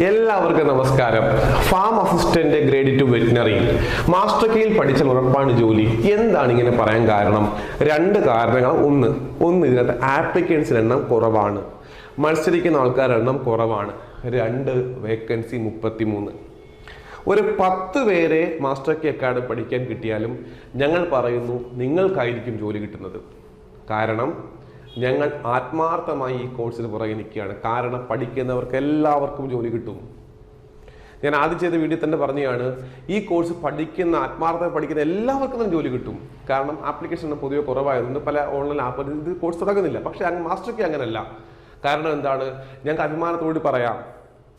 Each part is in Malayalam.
എല്ലാവർക്കും നമസ്കാരം. Farm assistant grade two veterinary master കീയിൽ പഠിച്ചാൽ ഉറപ്പാണ് ജോലി. എന്താണ് ഇങ്ങനെ പറയാൻ കാരണം? രണ്ട് കാരണങ്ങൾ. ഒന്ന് ഒന്ന് ഇതിനകത്ത് ആപ്ലിക്കൻസിന് എണ്ണം കുറവാണ്. മത്സരിക്കുന്ന ആൾക്കാരുടെ എണ്ണം കുറവാണ്. രണ്ട് വേക്കൻസി മുപ്പത്തി മൂന്ന് ഒരു പത്ത് പേരെ മാസ്റ്റർ കീ അക്കാഡമി പഠിക്കാൻ കിട്ടിയാലും ഞങ്ങൾ പറയുന്നു നിങ്ങൾക്കായിരിക്കും ജോലി കിട്ടുന്നത്. കാരണം ഞങ്ങൾ ആത്മാർത്ഥമായി ഈ കോഴ്സിന് പുറകെ നിൽക്കുകയാണ്. കാരണം പഠിക്കുന്നവർക്ക് എല്ലാവർക്കും ജോലി കിട്ടും. ഞാൻ ആദ്യം ചെയ്ത വീഡിയോ തന്നെ പറഞ്ഞതാണ് ഈ കോഴ്സ് പഠിക്കുന്ന ആത്മാർത്ഥമായി പഠിക്കുന്ന എല്ലാവർക്കും തന്നെ ജോലി കിട്ടും. കാരണം ആപ്ലിക്കേഷൻ പൊതുവെ കുറവായതുകൊണ്ട് പല ഓൺലൈൻ ആപ്പ് ഇത് കോഴ്സ് തുടങ്ങുന്നില്ല. പക്ഷേ അങ്ങ് മാസ്റ്റർക്ക് അങ്ങനല്ല. കാരണം എന്താണ്? ഞങ്ങൾക്ക് അഭിമാനത്തോട് പറയാം.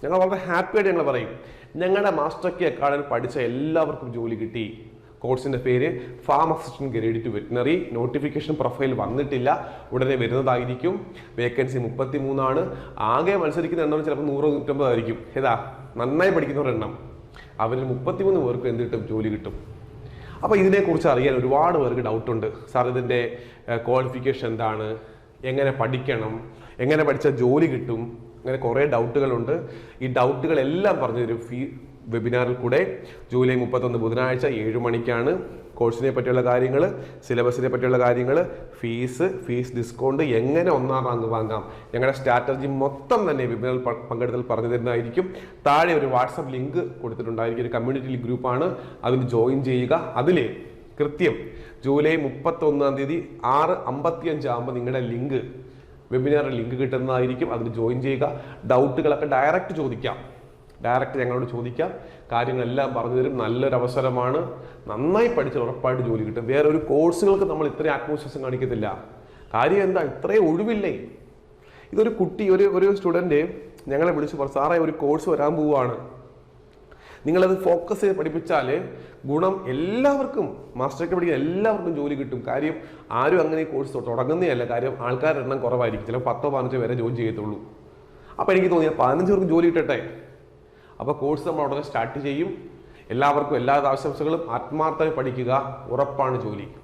ഞങ്ങൾ വളരെ ഹാപ്പിയായിട്ട് ഞങ്ങൾ പറയും ഞങ്ങളുടെ മാസ്റ്റർ കി പഠിച്ച എല്ലാവർക്കും ജോലി കിട്ടി. കോഴ്സിന്റെ പേര് farm assistant grade two veterinary notification profile വന്നിട്ടില്ല. ഉടനെ വരുന്നതായിരിക്കും. വേക്കൻസി മുപ്പത്തി മൂന്നാണ് ആകെ മത്സരിക്കുന്ന എണ്ണം ചിലപ്പോൾ നൂറ് നൂറ്റമ്പതായിരിക്കും ഏതാ? നന്നായി പഠിക്കുന്നവരുടെ എണ്ണം. അവരിൽ മുപ്പത്തിമൂന്ന് പേർക്ക് എന്ത് കിട്ടും? ജോലി കിട്ടും. അപ്പോൾ ഇതിനെക്കുറിച്ച് അറിയാൻ ഒരുപാട് പേർക്ക് ഡൗട്ടുണ്ട് സാർ ഇതിന്റെ ക്വാളിഫിക്കേഷൻ എന്താണ്? എങ്ങനെ പഠിക്കണം? എങ്ങനെ പഠിച്ചാൽ ജോലി കിട്ടും? അങ്ങനെ കുറേ ഡൗട്ടുകളുണ്ട് ഈ ഡൗട്ടുകളെല്ലാം പറഞ്ഞു തരും ഫീ വെബിനാറിൽ കൂടെ ജൂലൈ മുപ്പത്തൊന്ന് ബുധനാഴ്ച ഏഴ് മണിക്കാണ് കോഴ്സിനെ പറ്റിയുള്ള കാര്യങ്ങൾ സിലബസിനെ പറ്റിയുള്ള കാര്യങ്ങൾ ഫീസ് ഫീസ് ഡിസ്കൗണ്ട് എങ്ങനെ ഒന്നാം റാങ്ക് വാങ്ങാം. ഞങ്ങളുടെ സ്ട്രാറ്റജി മൊത്തം തന്നെ വെബിനാറിൽ പങ്കെടുത്തൽ പറഞ്ഞു തരുന്നതായിരിക്കും. താഴെ ഒരു വാട്സപ്പ് ലിങ്ക് കൊടുത്തിട്ടുണ്ടായിരിക്കും. ഒരു കമ്മ്യൂണിറ്റി ഗ്രൂപ്പാണ് അതിൽ ജോയിൻ ചെയ്യുക. അതിൽ കൃത്യം ജൂലൈ മുപ്പത്തൊന്നാം തീയതി ആറ് അമ്പത്തിയഞ്ച് ആകുമ്പോൾ നിങ്ങളുടെ ലിങ്ക് വെബിനാറിൽ ലിങ്ക് കിട്ടുന്നതായിരിക്കും. അതിൽ ജോയിൻ ചെയ്യുക. ഡൗട്ടുകളൊക്കെ ഡയറക്റ്റ് ചോദിക്കാം. ഡയറക്റ്റ് ഞങ്ങളോട് ചോദിക്കാം. കാര്യങ്ങളെല്ലാം പറഞ്ഞു തരും. നല്ലൊരു അവസരമാണ് നന്നായി പഠിച്ചാൽ ഉറപ്പായിട്ട് ജോലി കിട്ടും. വേറെ ഒരു കോഴ്സുകൾക്ക് നമ്മൾ ഇത്രയും ആത്മവിശ്വാസം കാണിക്കത്തില്ല. കാര്യം എന്താ? ഇത്രയും ഒഴിവില്ലേ? ഇതൊരു കുട്ടി ഒരു ഒരു സ്റ്റുഡന്റ് ഞങ്ങളെ വിളിച്ചു പറഞ്ഞു സാറേ ഒരു കോഴ്സ് വരാൻ പോവുകയാണ്. നിങ്ങളത് ഫോക്കസ് ചെയ്ത് പഠിപ്പിച്ചാൽ ഗുണം എല്ലാവർക്കും മാസ്റ്റർക്ക് പഠിക്കുന്ന എല്ലാവർക്കും ജോലി കിട്ടും. കാര്യം ആരും അങ്ങനെ ഈ കോഴ്സ് തുടങ്ങുന്നതല്ല. കാര്യം ആൾക്കാരുടെ എണ്ണം കുറവായിരിക്കും. ചിലപ്പോൾ പത്തോ പതിനഞ്ചോ വരെ ജോയിൻ ചെയ്യത്തുള്ളൂ. അപ്പോൾ എനിക്ക് തോന്നി ആ പതിനഞ്ച് പേർക്ക് ജോലി കിട്ടട്ടെ? അപ്പോൾ കോഴ്സ് നമ്മൾ ഉടനെ സ്റ്റാർട്ട് ചെയ്യും. എല്ലാവർക്കും എല്ലാ ആശംസകളും. ആത്മാർത്ഥമായി പഠിക്കുക. ഉറപ്പാണ് ജോലി.